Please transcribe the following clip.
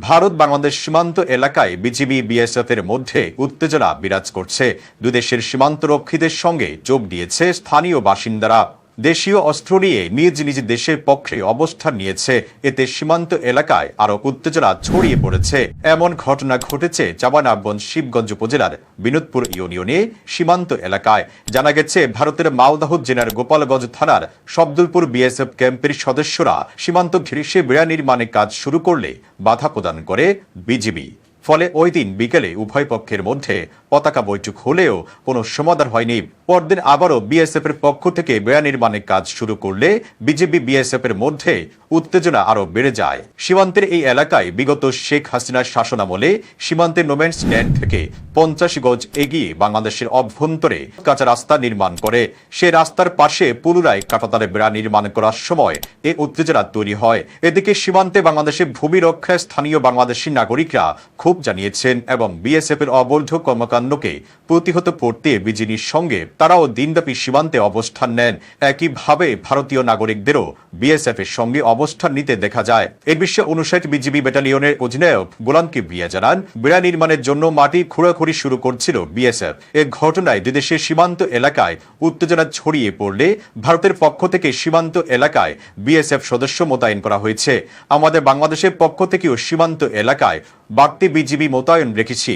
ভারত বাংলাদেশ সীমান্ত এলাকায় BGB BSF এর মধ্যে উত্তেজনা বিরাজ করছে। দুদেশের সীমান্তরক্ষীদের সঙ্গে যোগ দিয়েছে স্থানীয় বাসিন্দারা। দেশীয় অস্ত্র নিয়ে নিজ নিজ দেশের পক্ষে অবস্থান নিয়েছে। এতে সীমান্ত এলাকায় আরও উত্তেজনা ছড়িয়ে পড়েছে। এমন ঘটনা ঘটেছে চাবানাবগঞ্জ শিবগঞ্জ উপজেলার বিনোদপুর ইউনিয়নে সীমান্ত এলাকায়। জানা গেছে, ভারতের মালদাহ জেলার গোপালগঞ্জ থানার শব্দলপুর বিএসএফ ক্যাম্পের সদস্যরা সীমান্ত ঘিরে বেড়া নির্মাণে কাজ শুরু করলে বাধা প্রদান করে বিজিবি। ফলে ওই দিন বিকেলে উভয় পক্ষের মধ্যে পতাকা বৈঠক হলেও কোনো সমাধান হয়নি। পরদিন আবারও বিএসএফ এর পক্ষ থেকে বেড়া নির্মাণের কাজ শুরু করলে বিজেপি বিএসএফ এর মধ্যে উত্তেজনা আরও বেড়ে যায়। সীমান্তের এই এলাকায় বিগত শেখ হাসিনার শাসনামলে সীমান্তের নোম্যান স্ট্যান্ড থেকে পঞ্চাশ গজ এগিয়ে বাংলাদেশের অভ্যন্তরে কাঁচা রাস্তা নির্মাণ করে। সে রাস্তার পাশে পুনরায় কাটাতারে বেড়া নির্মাণ করার সময় এ উত্তেজনা তৈরি হয়। এদিকে সীমান্তে বাংলাদেশের ভূমি রক্ষায় স্থানীয় বাংলাদেশি নাগরিকরা ক্ষোভ জানিয়েছেন এবং বিএসএফ এর অবৈধ কর্মকাণ্ডকে প্রতিহত করতে বিজিনির সঙ্গে তারাও দিনব্যাপী সীমান্তে অবস্থান নেন। একইভাবে ভারতীয় নাগরিকদেরও বিএসএফ এর সঙ্গে অবস্থান নিতে দেখা যায়। এই বিষয়ে উনষাট বিজিবি ব্যাটালিয়নের অধিনায়ক গোলাম কিবরিয়া জানান। বেড়া নির্মাণের জন্য মাটি খোঁড়াখুড়ি শুরু করছিল বিএসএফ। এ ঘটনায় দুই দেশের সীমান্ত এলাকায় উত্তেজনা ছড়িয়ে পড়লে ভারতের পক্ষ থেকে সীমান্ত এলাকায় বিএসএফ সদস্য মোতায়েন করা হয়েছে। আমাদের বাংলাদেশের পক্ষ থেকেও সীমান্ত এলাকায় বাড়তি বিজিবি মোতায়েন রেখেছি।